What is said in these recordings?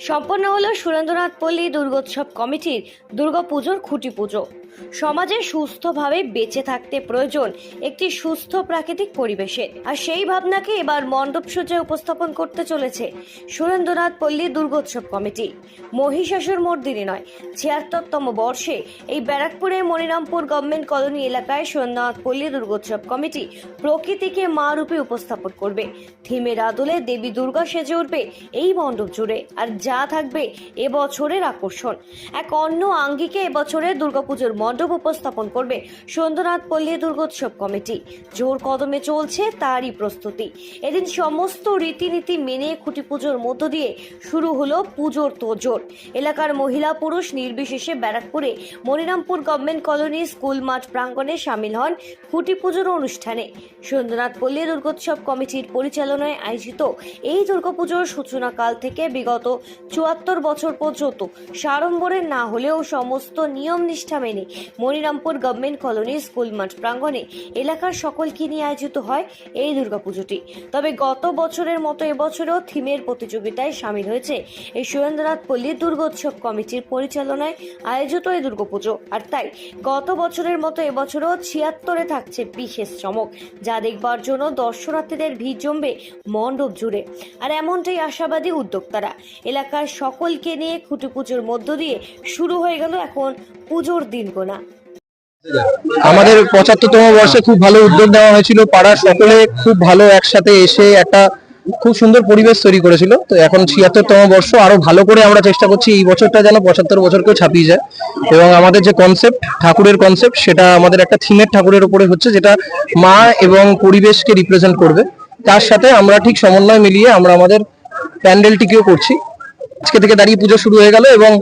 সম্পন্ন হলো সুরেন্দ্রনাথ পল্লী দুর্গোৎসব কমিটির দুর্গাপুজোর খুঁটি পুজো। সমাজে সুস্থভাবে বেঁচে থাকতে প্রয়োজন একটি সুস্থ প্রাকৃতিক পরিবেশে। আর সেই ভাবনাকে এবার মণ্ডপ সজ্জায় উপস্থাপন করতে চলেছে সুরেন্দ্রনাথ পল্লী দুর্গোৎসব কমিটি। মহিষাসুর মর্দিনী নয়, ছিয়াত্তরতম বর্ষে এই ব্যারাকপুরের মনিরামপুর গভর্নমেন্ট কলোনি এলাকায় সুরেন্দ্রনাথ পল্লী দুর্গোৎসব কমিটি প্রকৃতিকে মা রূপে উপস্থাপন করবে। থিমের আদলে দেবী দুর্গা সেজে উঠবে এই মণ্ডপ জুড়ে। আর যা থাকবে এবছরের আকর্ষণ। এক অন্য আঙ্গিকে এবছরের দুর্গাপুজোর মণ্ডপ উপস্থাপন করবে সুন্দরনাথ পল্লী দুর্গোৎসব কমিটি। জোর কদমে চলছে তারই প্রস্তুতি। এদিন সমস্ত রীতিনীতি মেনে খুঁটি পুজোর মধ্য দিয়ে শুরু হলো পুজোর তোজোর এলাকার মহিলা পুরুষ নির্বিশেষে ব্যারাকপুরে মনিরামপুর গভর্নমেন্ট কলোনি স্কুল মাঠ প্রাঙ্গণে সামিল হন খুঁটি পুজোর অনুষ্ঠানে। সুন্দরনাথ পল্লী দুর্গোৎসব কমিটির পরিচালনায় আয়োজিত এই দুর্গাপুজোর সূচনাকাল থেকে বিগত চুয়াত্তর বছর পর্যন্ত। সাড়ম্বরের না হলেও সমস্ত নিয়ম নিষ্ঠা মেনে মনিরামপুর গভর্নমেন্ট কলোনি স্কুল মাঠ প্রাঙ্গণে এলাকার সকলকে নিয়ে আয়োজিত হয় এই দুর্গাপুজোটি। তবে গত বছরের মতো এবছরও থিমের প্রতিযোগিতায় সামিল হয়েছে এই সুরেন্দ্রনাথ পল্লী দুর্গোৎসব কমিটির পরিচালনায় আয়োজিত এই দুর্গাপুজো। আর তাই গত বছরের মতো এবছরও ছিয়াত্তরে থাকছে বিশেষ চমক, যা দেখবার জন্য দর্শনার্থীদের ভিড় জমবে মণ্ডপ জুড়ে। আর এমনটাই আশাবাদী উদ্যোক্তারা। এলাকার সকলকে নিয়ে খুঁটি পুজোর মধ্য দিয়ে শুরু হয়ে গেল এখন পুজোর দিন গোনা আমাদের পঁচাত্তরতম বর্ষে খুব ভালো উদ্যোগ নেওয়া হয়েছিল। পাড়ার সকলে খুব ভালো একসাথে এসে একটা খুব সুন্দর পরিবেশ তৈরি করেছিল। তো এখন ছিয়াত্তরতম বর্ষ, আরও ভালো করে আমরা চেষ্টা করছি এই বছরটা যেন পঁচাত্তর বছরকেও ছাপিয়ে যায়। এবং আমাদের যে কনসেপ্ট ঠাকুরের কনসেপ্ট সেটা আমাদের একটা থিমের ঠাকুরের উপরে হচ্ছে, যেটা মা এবং পরিবেশকে রিপ্রেজেন্ট করবে। তার সাথে আমরা ঠিক সমন্বয় মিলিয়ে আমরা আমাদের প্যান্ডেলটিকেও করছি। আজকে থেকে দাঁড়িয়ে পুজো শুরু হয়ে গেল এবং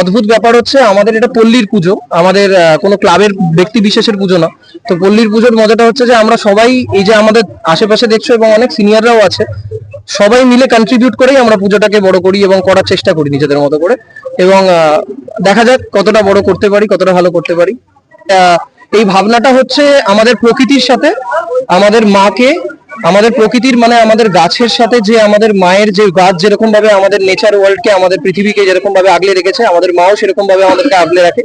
অদ্ভুত ব্যাপার হচ্ছে আমাদের এটা পল্লীর পুজো, আমাদের কোনো ক্লাবের ব্যক্তি বিশেষের পুজো না। তো পল্লীর পুজোর মজাটা হচ্ছে যে আমরা সবাই এই যে আমাদের আশেপাশে দেখছ এবং অনেক সিনিয়ররাও আছে, সবাই মিলে কন্ট্রিবিউট করেই আমরা পুজোটাকে বড় করি এবং করার চেষ্টা করি নিজেদের মতো করে। এবং দেখা যাক কতটা বড় করতে পারি, কতটা ভালো করতে পারি। এই ভাবনাটা হচ্ছে আমাদের প্রকৃতির সাথে, আমাদের মাকে আমাদের প্রকৃতির মানে আমাদের গাছের সাথে যে আমাদের মায়ের যে গাছ যেরকম ভাবে আমাদের নেচার ওয়ার্ল্ডকে আমাদের পৃথিবীকে যেরকম ভাবে আগলে রেখেছে, আমাদের মাও সেরকম ভাবে আমাদেরকে আগলে রাখে।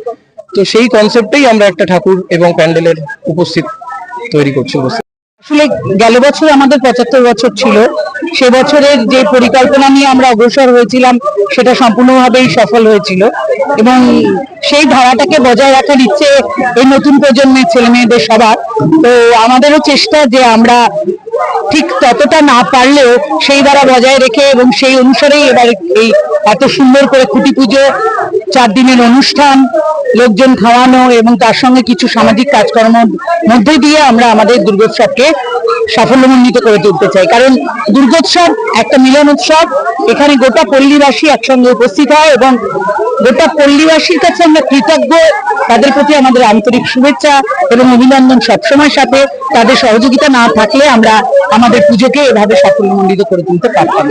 তো সেই কনসেপ্টেই আমরা একটা ঠাকুর এবং প্যান্ডেলের উপস্থিত তৈরি করছি আসলে গেল বছর আমাদের পঁচাত্তর বছর ছিল। সে বছরের যে পরিকল্পনা নিয়ে আমরা অগ্রসর হয়েছিলাম, সেটা সম্পূর্ণভাবেই সফল হয়েছিল। এবং সেই ধারাটাকে বজায় রাখার ইচ্ছে এই নতুন প্রজন্মের ছেলে মেয়েদের সবার। তো আমাদেরও চেষ্টা যে আমরা ঠিক ততটা না পারলেও সেই দ্বারা বজায় রেখে এবং সেই অনুসারেই এবার এই এত সুন্দর করে খুঁটি পুজো, চার দিনের অনুষ্ঠান, লোকজন খাওয়ানো এবং তার সঙ্গে কিছু সামাজিক কাজকর্ম মধ্যে দিয়ে আমরা আমাদের দুর্গোৎসবকে সাফল্যমণ্ডিত করে তুলতে চাই। কারণ দুর্গোৎসব একটা মিলন উৎসব, এখানে গোটা পল্লীবাসী একসঙ্গে উপস্থিত হয় এবং গোটা পল্লীবাসীর কাছে আমরা কৃতজ্ঞ। তাদের প্রতি আমাদের আন্তরিক শুভেচ্ছা এবং অভিনন্দন সবসময় সাথে। তাদের সহযোগিতা না থাকলে আমরা আমাদের পুজোকে এভাবে সাফল্যমণ্ডিত করে তুলতে পারতাম।